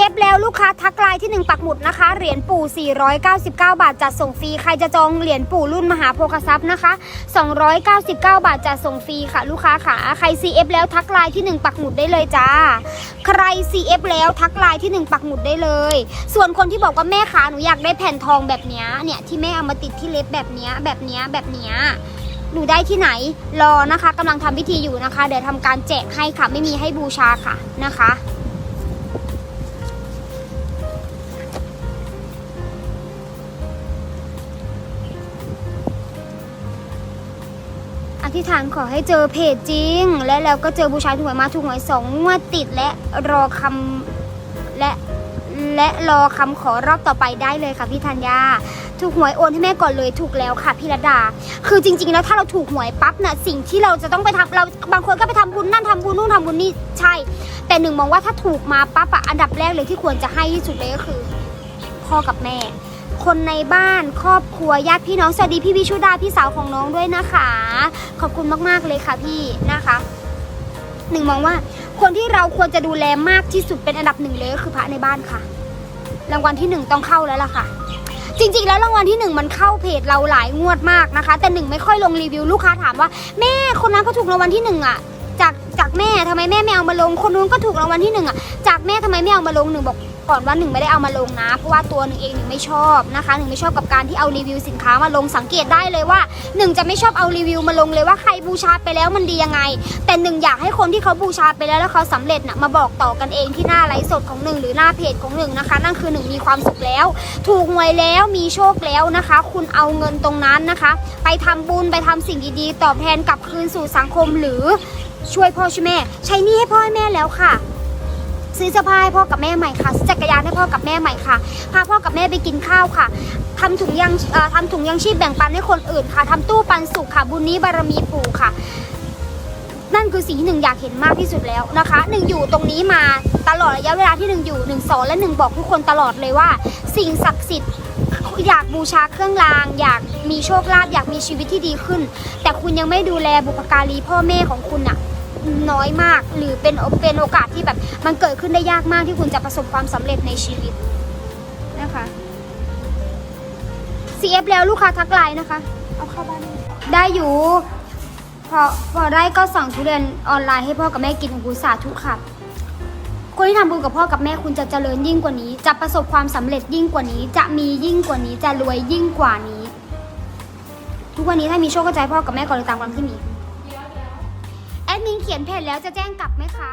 CF แล้วลูกค้าทักไลน์ที่ 1 ปักหมุดนะคะ เหรียญปู่ 499 บาทจัดส่งฟรี ใครจะจองเหรียญปู่รุ่นมหาโพคทรัพย์นะคะ 299 บาทจัดส่งฟรีค่ะลูกค้าค่ะ ใคร CF แล้วทักไลน์ที่ 1 ปักหมุดได้เลยจ้า ใคร CF แล้วทักไลน์ที่ 1 ปักหมุดได้เลย ส่วนคนที่บอกว่าแม่ขาหนูอยากได้แผ่นทองแบบเนี้ยเนี่ยที่แม่เอามาติดที่เล็บแบบเนี้ยแบบเนี้ยแบบเนี้ยหนูได้ที่ไหนรอนะคะกำลังทำพิธีอยู่นะคะ เดี๋ยวทำการแจกให้ค่ะไม่มีให้บูชาค่ะนะคะ ธิษฐานขอให้เจอเพจจริง และแล้วก็เจอบูชาถูกหวยมาถูกหวยสองงวดติดและรอคำและและรอคำขอรอบต่อไปได้เลยค่ะพี่ธัญญาถูกหวยโอนให้แม่ก่อนเลยถูกแล้วค่ะพี่ระดา คือจริง ๆ แล้วถ้าเราถูกหวยปั๊บน่ะสิ่งที่เราจะต้องไปทำเราบางคนก็ไปทำบุญนั่นทำบุญนู่นทำบุญนี่ใช่ แต่หนึ่งมองว่าถ้าถูกมาปั๊บอะอันดับแรกเลยที่ควรจะให้ที่สุดเลยก็คือ พ่อกับแม่ คนในบ้านครอบครัวญาติพี่น้องสวัสดีพี่วิชุดาพี่สาวของน้องด้วยนะคะ ขอบคุณมากๆเลยค่ะพี่นะคะหนึ่งมองว่าคนที่เราควรจะดูแลมากที่สุดเป็นอันดับหนึ่งเลยก็คือพระในบ้านค่ะ รางวัลที่หนึ่งต้องเข้าแล้วล่ะค่ะ จริงๆ แล้วรางวัลที่หนึ่งมันเข้าเพจเราหลายงวดมากนะคะ แต่หนึ่งไม่ค่อยลงรีวิวลูกค้าถามว่า แม่คนนั้นก็ถูกรางวัลที่หนึ่งอะจากจากแม่ทำไมแม่ไม่เอามาลง คนนู้นก็ถูกรางวัลที่หนึ่งอะจากแม่ทำไมไม่เอามาลงหนึ่งบอก ก่อนว่าหนึ่งไม่ได้เอามาลงนะ เพราะว่าตัวหนึ่งเองหนึ่งไม่ชอบนะคะหนึ่งไม่ชอบกับการที่เอารีวิวสินค้ามาลงสังเกตได้เลยว่าหนึ่งจะไม่ชอบเอารีวิวมาลงเลยว่าใครบูชาไปแล้วมันดียังไง แต่หนึ่งอยากให้คนที่เขาบูชาไปแล้วแล้วเขาสำเร็จน่ะมาบอกต่อกันเองที่หน้าไลฟ์สดของหนึ่งหรือหน้าเพจของหนึ่งนะคะ นั่นคือหนึ่งมีความสุขแล้ว ถูกหวยแล้วมีโชคแล้วนะคะ คุณเอาเงินตรงนั้นนะคะ ไปทำบุญไปทำสิ่งดีๆ ตอบแทนกลับคืนสู่สังคมหรือช่วยพ่อช่วยแม่ ใช้นี้ให้พ่อให้แม่แล้วค่ะ ซื้อเสื้อผ้าให้พ่อกับแม่ใหม่ค่ะซื้อจักรยานให้พ่อกับแม่ใหม่ค่ะ พาพ่อกับแม่ไปกินข้าวค่ะทำถุงยังทำถุงยังชีพแบ่งปันให้คนอื่นค่ะทำตู้ปันสุขค่ะ บุญนี้บารมีปู่ค่ะ นั่นคือสิ่งที่หนึ่งอยากเห็นมากที่สุดแล้วนะคะหนึ่งอยู่ตรงนี้มาตลอดระยะเวลาที่หนึ่งอยู่หนึ่งสอนและหนึ่งบอกทุกคนตลอดเลยว่า สิ่งศักดิ์สิทธิ์อยากบูชาเครื่องราง อยากมีโชคลาภอยากมีชีวิตที่ดีขึ้น แต่คุณยังไม่ดูแลบุพการีพ่อแม่ของคุณอะ น้อยมาก หรือเป็นเป็นโอกาสที่แบบมันเกิดขึ้นได้ยากมากที่คุณจะประสบความสำเร็จในชีวิตนะคะ CF แล้วลูกค้าทักไลน์นะคะ เอาเข้าบ้านได้ได้อยู่พอพอได้ก็สั่งทุเรียนออนไลน์ให้พ่อกับแม่กินของคุณสาธุค่ะคนที่ทำบุญกับพ่อกับแม่คุณจะเจริญยิ่งกว่านี้ จะประสบความสำเร็จยิ่งกว่านี้ จะมียิ่งกว่านี้ จะรวยยิ่งกว่านี้ ทุกวันนี้ถ้ามีโชคก็ใจพ่อกับแม่ก่อนเลยตามความที่มี มินเขียนเพจแล้วจะแจ้งกลับไหมคะ